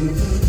you.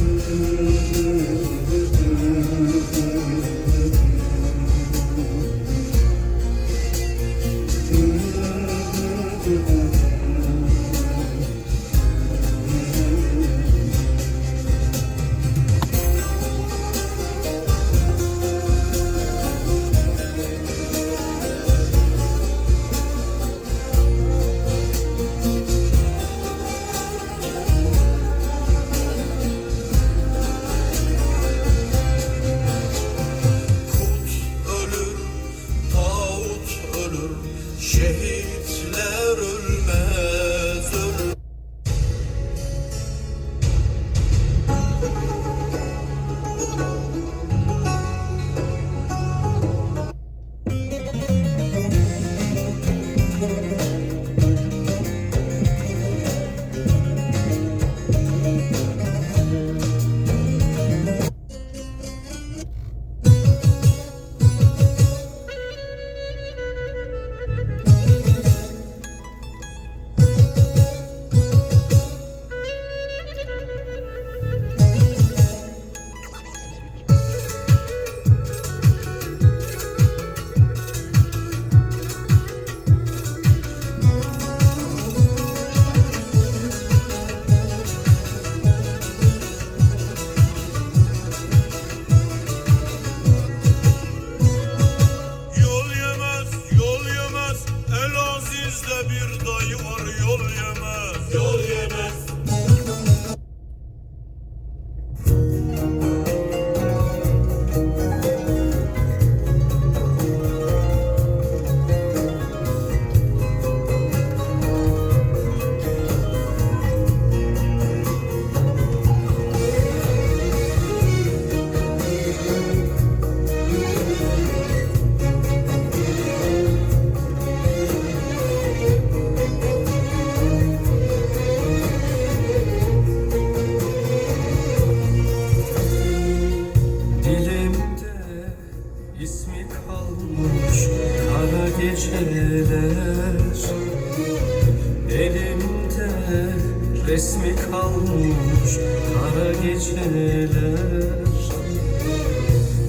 Resmi kalmış kara geceler.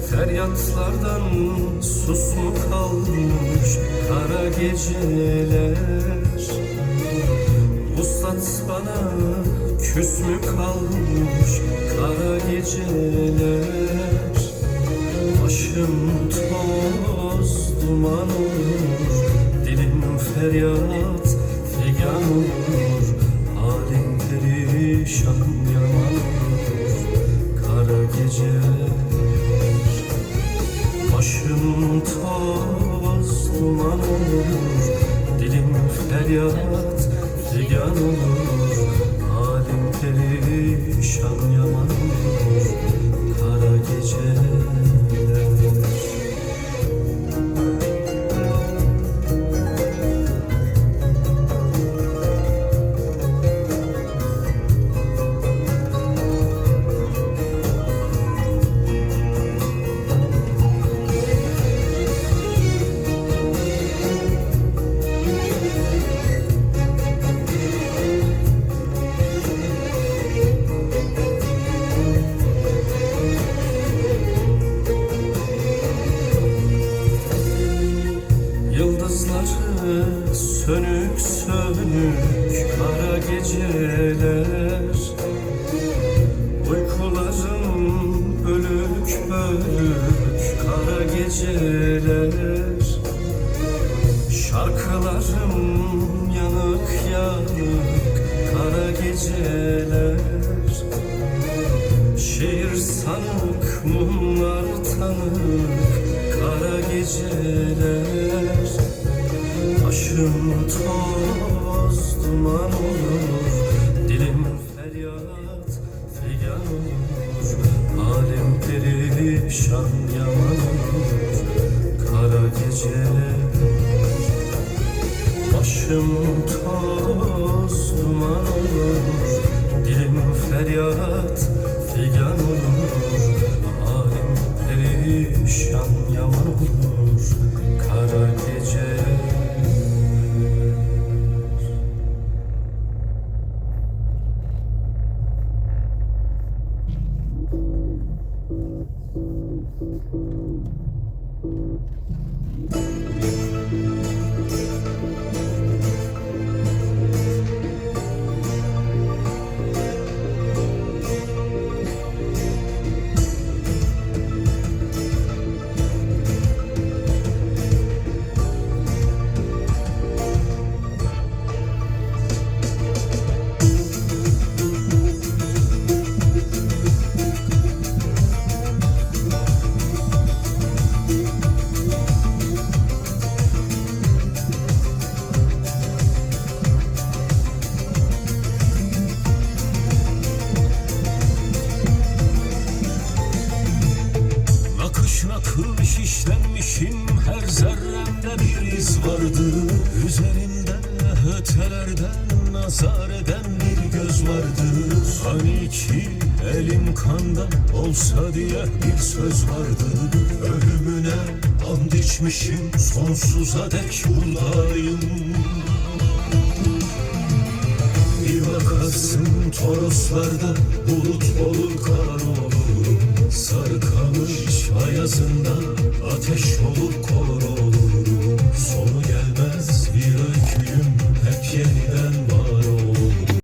Feryatlardan sus mu kalmış kara geceler? Vuslat bana küs mü kalmış kara geceler? Başım toz duman olur Dilim feryat figan olur yaman olur Kara geceler Başım toz Dilim feryat figan olur bölük kara geceler. Şarkılarım yanık yanık kara geceler. Şehir sanık, mumlar tanık, kara geceler. Başım toz duman olur, perişan yaman olur, kara geceler. Başım toz olur Dilim feryat figan olur. Halim perişan yaman olur Kara gece ötelerden nazar eden bir göz vardı Hani ki elim kanda olsa diye bir söz vardı Ölümüne and içmişim sonsuza dek buradayım. Bir bakarsın Toroslarda bulut olur kar olur. Sarıkamış ayazında ateş olur kor olur. Sonu